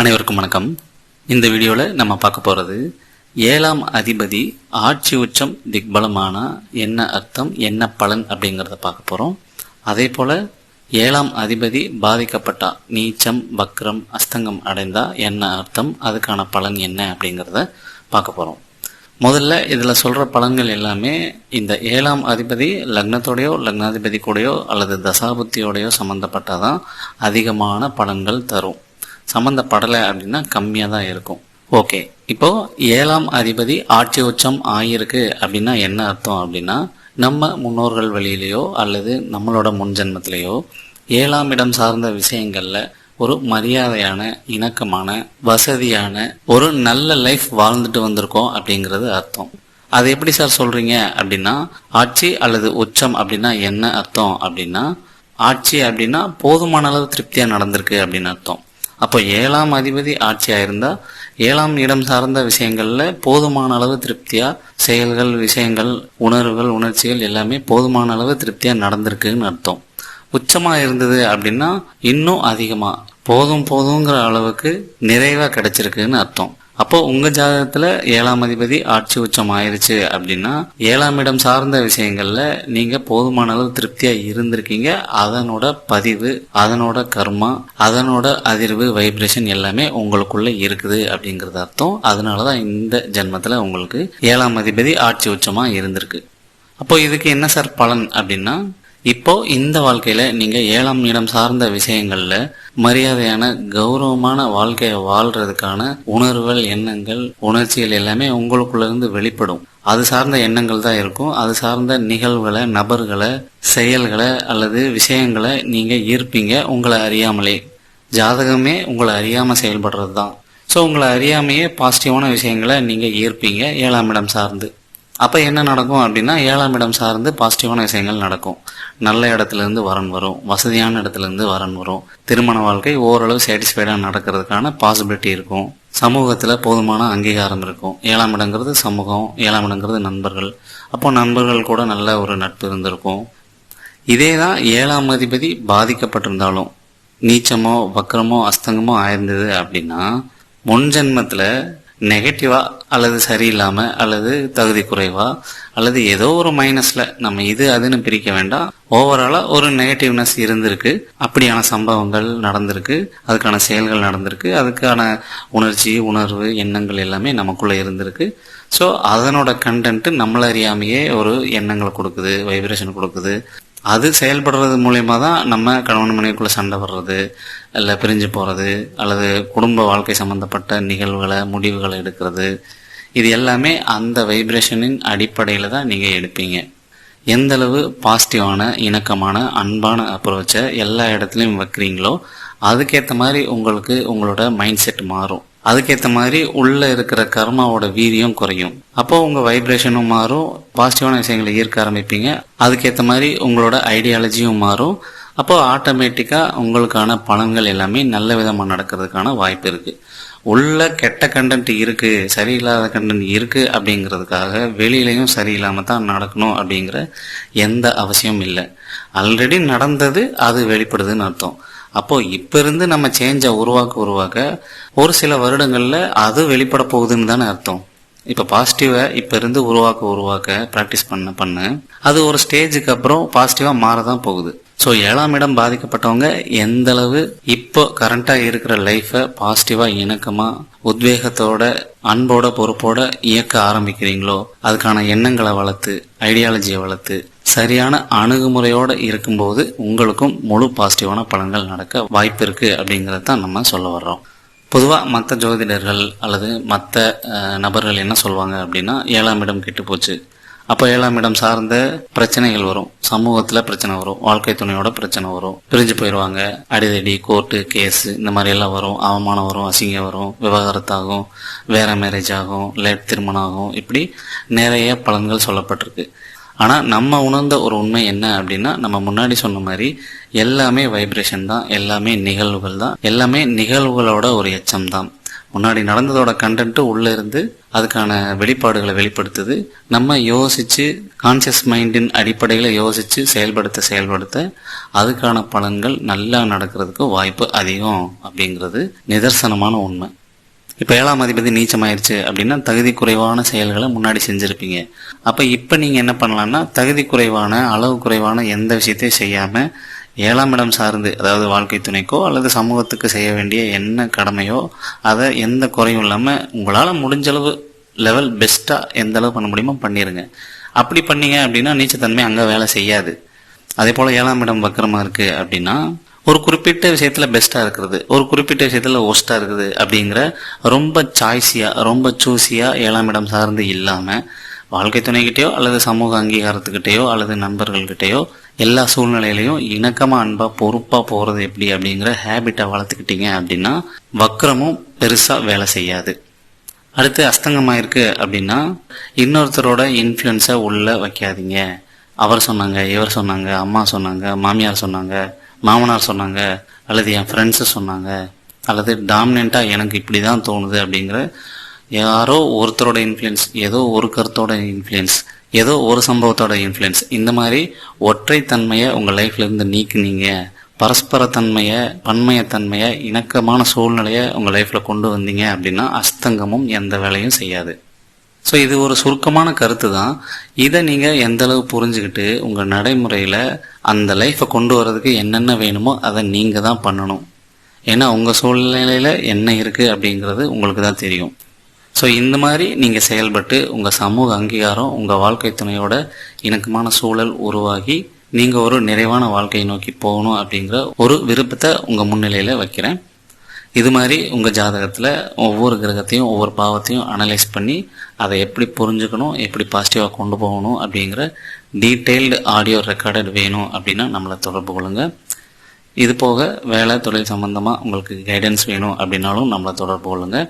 அனைவருக்கும் வணக்கம். இந்த வீடியோவில் நம்ம பார்க்க போகிறது ஏழாம் அதிபதி ஆட்சி உச்சம் திக்பலமான என்ன அர்த்தம் என்ன பலன் அப்படிங்கிறத பார்க்க போகிறோம் அதே போல் ஏழாம் அதிபதி பாதிக்கப்பட்டா நீச்சம் வக்ரம் அஸ்தங்கம் அடைந்தா என்ன அர்த்தம் அதுக்கான பலன் என்ன அப்படிங்கிறத பார்க்க போகிறோம் முதல்ல இதில் சொல்கிற பலன்கள் எல்லாமே இந்த ஏழாம் அதிபதி லக்னத்தோடையோ லக்னாதிபதி கூடயோ அல்லது தசாபுத்தியோடையோ சம்மந்தப்பட்டாதான் அதிகமான பலன்கள் தரும். சம்மந்தப்படலை அப்படின்னா கம்மியாக தான் இருக்கும். ஓகே இப்போ ஏழாம் அதிபதி ஆட்சி உச்சம் ஆகியிருக்கு அப்படின்னா என்ன அர்த்தம் அப்படின்னா நம்ம முன்னோர்கள் வழியிலையோ அல்லது நம்மளோட முன்ஜென்மத்திலேயோ ஏழாம் இடம் சார்ந்த விஷயங்களில் ஒரு மரியாதையான இணக்கமான வசதியான ஒரு நல்ல லைஃப் வாழ்ந்துட்டு வந்திருக்கோம் அப்படிங்கிறது அர்த்தம். அது எப்படி சார் சொல்றீங்க அப்படின்னா ஆட்சி அல்லது உச்சம் அப்படின்னா என்ன அர்த்தம் அப்படின்னா ஆட்சி அப்படின்னா போதுமான அளவு திருப்தியாக நடந்திருக்கு அப்படின்னு அர்த்தம். அப்போ ஏழாம் அதிபதி ஆட்சியாக இருந்தால் ஏழாம் இடம் சார்ந்த விஷயங்களில் போதுமான அளவு திருப்தியாக செயல்கள் விஷயங்கள் உணர்வுகள் உணர்ச்சிகள் எல்லாமே போதுமான அளவு திருப்தியாக நடந்திருக்குன்னு அர்த்தம். உச்சமாக இருந்தது அப்படின்னா இன்னும் அதிகமாக போதும் போதுங்கிற அளவுக்கு நிறைவாக கிடைச்சிருக்குன்னு அர்த்தம். அப்போ உங்க ஜாதகத்துல ஏழாம் அதிபதி ஆட்சி உச்சம் ஆயிருச்சு அப்படின்னா ஏழாம் இடம் சார்ந்த விஷயங்கள்ல நீங்க போதுமான அளவு திருப்தியா இருந்திருக்கீங்க. அதனோட பதிவு அதனோட கர்மா அதனோட அதிர்வு வைப்ரேஷன் எல்லாமே உங்களுக்குள்ள இருக்குது அப்படிங்கறது அர்த்தம். அதனாலதான் இந்த ஜென்மத்துல உங்களுக்கு ஏழாம் அதிபதி ஆட்சி உச்சமா இருந்திருக்கு. அப்போ இதுக்கு என்ன சார் பலன் அப்படின்னா இப்போ இந்த வாழ்க்கையில நீங்க ஏழாம் இடம் சார்ந்த விஷயங்கள்ல மரியாதையான கௌரவமான வாழ்க்கையை வாழ்றதுக்கான உணர்வுகள் எண்ணங்கள் உணர்ச்சிகள் எல்லாமே உங்களுக்குள்ள இருந்து வெளிப்படும். அது சார்ந்த எண்ணங்கள் தான் இருக்கும். அது சார்ந்த நிகழ்வுகளை நபர்களை செயல்களை அல்லது விஷயங்களை நீங்க ஈர்ப்பீங்க உங்களை அறியாமலே. ஜாதகமே உங்களை அறியாம செயல்படுறது தான் ஸோ உங்களை அறியாமையே பாசிட்டிவான விஷயங்களை நீங்க ஈர்ப்பீங்க ஏழாம் இடம் சார்ந்து. அப்போ என்ன நடக்கும் அப்படின்னா ஏழாம் இடம் சார்ந்து பாசிட்டிவான விஷயங்கள் நடக்கும். நல்ல இடத்துல இருந்து வரன் வரும். வசதியான இடத்துலேருந்து வரன் வரும். திருமண வாழ்க்கை ஓரளவு சாட்டிஸ்ஃபைடாக நடக்கிறதுக்கான பாசிபிலிட்டி இருக்கும். சமூகத்தில் போதுமான அங்கீகாரம் இருக்கும். ஏழாம் இடங்கிறது சமூகம் ஏழாம் இடங்கிறது நண்பர்கள். அப்போ நண்பர்கள் கூட நல்ல ஒரு நட்பு இருந்திருக்கும். இதே தான் ஏழாம் அதிபதி பாதிக்கப்பட்டிருந்தாலும் நீச்சமோ வக்கரமோ அஸ்தங்கமோ ஆயிருந்தது அப்படின்னா முன்ஜென்மத்தில் நெகட்டிவா அல்லது சரியில்லாம அல்லது தகுதி குறைவா அல்லது ஏதோ ஒரு மைனஸ்ல நம்ம இது அதுன்னு பிரிக்க வேண்டாம். ஓவராலா ஒரு நெகட்டிவ்னஸ் இருந்திருக்கு. அப்படியான சம்பவங்கள் நடந்திருக்கு. அதுக்கான செயல்கள் நடந்திருக்கு. அதுக்கான உணர்ச்சி உணர்வு எண்ணங்கள் எல்லாமே நமக்குள்ள இருந்திருக்கு. ஸோ அதனோட கண்டென்ட் நம்மள அறியாமையே ஒரு எண்ணங்களை கொடுக்குது வைப்ரேஷன் கொடுக்குது. அது செயல்படுறது மூலயமா தான் நம்ம கணவன் மனைவிக்குள்ள சண்டை வர்றது இல்லை பிரிஞ்சு போகிறது அல்லது குடும்ப வாழ்க்கை சம்மந்தப்பட்ட நிகழ்வுகளை முடிவுகளை எடுக்கிறது. இது எல்லாமே அந்த வைப்ரேஷனின் அடிப்படையில் தான் நீங்கள் எடுப்பீங்க. எந்தளவு பாசிட்டிவான இணக்கமான அன்பான அப்ரோச்சை எல்லா இடத்துலையும் வைக்கிறீங்களோ அதுக்கேற்ற மாதிரி உங்களுக்கு உங்களோட மைண்ட் செட் மாறும். அதுக்கேற்ற மாதிரி உள்ள இருக்கிற கர்மாவோட வீரியம் குறையும். அப்போ உங்க வைப்ரேஷனும் மாறும். பாசிட்டிவான விஷயங்களை ஈர்க்க ஆரம்பிப்பீங்க. அதுக்கேற்ற மாதிரி உங்களோட ஐடியாலஜியும் மாறும். அப்போ ஆட்டோமேட்டிக்காக உங்களுக்கான பலன்கள் எல்லாமே நல்ல விதமாக நடக்கிறதுக்கான வாய்ப்பு இருக்கு. உள்ள கெட்ட கண்டென்ட் இருக்கு சரியில்லாத கண்டென்ட் இருக்கு அப்படிங்கிறதுக்காக வெளியிலையும் சரியில்லாம தான் நடக்கணும் அப்படிங்கிற எந்த அவசியமும் இல்லை. ஆல்ரெடி நடந்தது அது வெளிப்படுதுன்னு அர்த்தம். அப்போ இப்ப இருந்து நம்ம சேஞ்சை உருவாக்க உருவாக்க ஒரு சில வருடங்கள்ல அது வெளிப்பட போகுதுன்னு தானே அர்த்தம். இப்ப பாசிட்டிவை இப்ப இருந்து உருவாக்க உருவாக்க பிராக்டிஸ் பண்ண பண்ண அது ஒரு ஸ்டேஜுக்கு அப்புறம் பாசிட்டிவா மாறதான் போகுது. ஸோ ஏழாம் இடம் பாதிக்கப்பட்டவங்க எந்த அளவு இப்போ கரண்டா இருக்கிற லைஃபை பாசிட்டிவா இணக்கமா உத்வேகத்தோட அன்போட பொறுப்போட இயக்க ஆரம்பிக்கிறீங்களோ அதுக்கான எண்ணங்களை வளர்த்து ஐடியாலஜியை வளர்த்து சரியான அணுகுமுறையோடு இருக்கும்போது உங்களுக்கும் முழு பாசிட்டிவான பலன்கள் நடக்க வாய்ப்பு இருக்குது அப்படிங்கிறத தான் நம்ம சொல்ல வர்றோம். பொதுவாக மற்ற ஜோதிடர்கள் அல்லது மற்ற நபர்கள் என்ன சொல்லுவாங்க அப்படின்னா ஏழாம் இடம் கெட்டு போச்சு. அப்போ ஏழாம் இடம் சார்ந்த பிரச்சனைகள் வரும். சமூகத்தில் பிரச்சனை வரும். வாழ்க்கை துணையோட பிரச்சனை வரும். பிரிஞ்சு போயிடுவாங்க அடிதடி கோர்ட்டு கேஸ் இந்த மாதிரி எல்லாம் வரும். அவமானம் வரும் அசிங்கம் வரும் விவாகரத்தாகும் வேற மேரேஜ் ஆகும் லேட் திருமணம் ஆகும். இப்படி நிறைய பலன்கள் சொல்லப்பட்டிருக்கு. ஆனால் நம்ம உணர்ந்த ஒரு உண்மை என்ன அப்படின்னா நம்ம முன்னாடி சொன்ன மாதிரி எல்லாமே வைப்ரேஷன் தான் எல்லாமே நிகழ்வுகள் தான் எல்லாமே நிகழ்வுகளோட ஒரு எச்சம் தான். முன்னாடி நடந்ததோட கண்டென்ட் உள்ள இருந்து அதுக்கான வெளிப்பாடுகளை வெளிப்படுத்துது. நம்ம யோசிச்சு கான்சியஸ் மைண்டின் அடிப்படையில் யோசிச்சு செயல்படுத்த செயல்படுத்த அதுக்கான பலன்கள் நல்லா நடக்கிறதுக்கு வாய்ப்பு அதிகம் அப்படிங்கிறது நிதர்சனமான உண்மை. இப்போ ஏழாம் அதிபதி நீச்சமாயிருச்சு அப்படின்னா தகுதி குறைவான செயல்களை முன்னாடி செஞ்சுருப்பீங்க. அப்போ இப்போ நீங்கள் என்ன பண்ணலான்னா தகுதி குறைவான அளவு குறைவான எந்த விஷயத்தையும் செய்யாமல் ஏழாம் இடம் சார்ந்து அதாவது வாழ்க்கை துணைக்கோ அல்லது சமூகத்துக்கு செய்ய வேண்டிய என்ன கடமையோ அதை எந்த குறையும் இல்லாமல் உங்களால் முடிஞ்சளவு லெவல் பெஸ்ட்டாக எந்த அளவு பண்ண முடியுமோ பண்ணிடுங்க அப்படி பண்ணீங்க அப்படின்னா நீச்சத்தன்மை அங்கே வேலை செய்யாது. அதே போல் ஏழாம் இடம் வக்கரமாக இருக்குது அப்படின்னா ஒரு குறிப்பிட்ட விஷயத்துல பெஸ்ட்டாக இருக்கிறது ஒரு குறிப்பிட்ட விஷயத்துல ஒஸ்ட்டாக இருக்குது அப்படிங்கிற ரொம்ப சாய்ஸியாக ரொம்ப சூஸியாக ஏழாம் இடம் சார்ந்து இல்லாமல் வாழ்க்கை துணைகிட்டயோ அல்லது சமூக அங்கீகாரத்துக்கிட்டேயோ அல்லது நண்பர்கள்கிட்டயோ எல்லா சூழ்நிலையிலையும் இணக்கமாக அன்பாக பொறுப்பாக போகிறது எப்படி அப்படிங்கிற ஹேபிட்டை வளர்த்துக்கிட்டீங்க அப்படின்னா வக்கரமும் பெருசாக வேலை செய்யாது. அடுத்து அஸ்தங்கமாயிருக்கு அப்படின்னா இன்னொருத்தரோட இன்ஃப்ளூயன்ஸை உள்ளே வைக்காதீங்க. அவர் சொன்னாங்க இவர் சொன்னாங்க அம்மா சொன்னாங்க மாமியார் சொன்னாங்க மாமனார் சொன்னாங்க அல்லது என் ஃப்ரெண்ட்ஸு சொன்னாங்க அல்லது டாமினண்ட்டாக எனக்கு இப்படி தான் தோணுது அப்படிங்கிற யாரோ ஒருத்தரோட இன்ஃப்ளூயன்ஸ் ஏதோ ஒரு கருத்தோட இன்ஃப்ளூயன்ஸ் ஏதோ ஒரு சம்பவத்தோட இன்ஃப்ளூயன்ஸ் இந்த மாதிரி ஒற்றைத்தன்மையை உங்கள் லைஃப்லேருந்து நீக்குனீங்க. பரஸ்பர தன்மையை பன்மையத்தன்மையை இணக்கமான சூழ்நிலையை உங்கள் லைஃப்பில் கொண்டு வந்தீங்க அப்படின்னா அஸ்தங்கமும் எந்த வேலையும் செய்யாது. ஸோ இது ஒரு சுருக்கமான கருத்து தான் இதை நீங்கள் எந்தளவு புரிஞ்சுக்கிட்டு உங்கள் நடைமுறையில் அந்த லைஃப்பை கொண்டு வர்றதுக்கு என்னென்ன வேணுமோ அதை நீங்கள் தான் பண்ணணும். ஏன்னா உங்கள் சூழ்நிலையில் என்ன இருக்குது அப்படிங்கிறது உங்களுக்கு தான் தெரியும். ஸோ இந்த மாதிரி நீங்கள் செயல்பட்டு உங்கள் சமூக அங்கீகாரம் உங்கள் வாழ்க்கை துணையோட இணக்கமான சூழல் உருவாகி நீங்கள் ஒரு நிறைவான வாழ்க்கையை நோக்கி போகணும் அப்படிங்கிற ஒரு விருப்பத்தை உங்கள் முன்னிலையில் வைக்கிறேன். இது மாதிரி உங்கள் ஜாதகத்தில் ஒவ்வொரு கிரகத்தையும் ஒவ்வொரு பாவத்தையும் அனலைஸ் பண்ணி அதை எப்படி புரிஞ்சுக்கணும் எப்படி பாசிட்டிவாக கொண்டு போகணும் அப்படிங்கிற டீட்டெயில்டு ஆடியோ ரெக்கார்டட் வேணும் அப்படின்னா நம்மளை தொடர்பு கொள்ளுங்க. இது போக வேலை தொழில் சம்பந்தமாக உங்களுக்கு கைடன்ஸ் வேணும் அப்படின்னாலும் நம்மளை தொடர்பு கொள்ளுங்கள்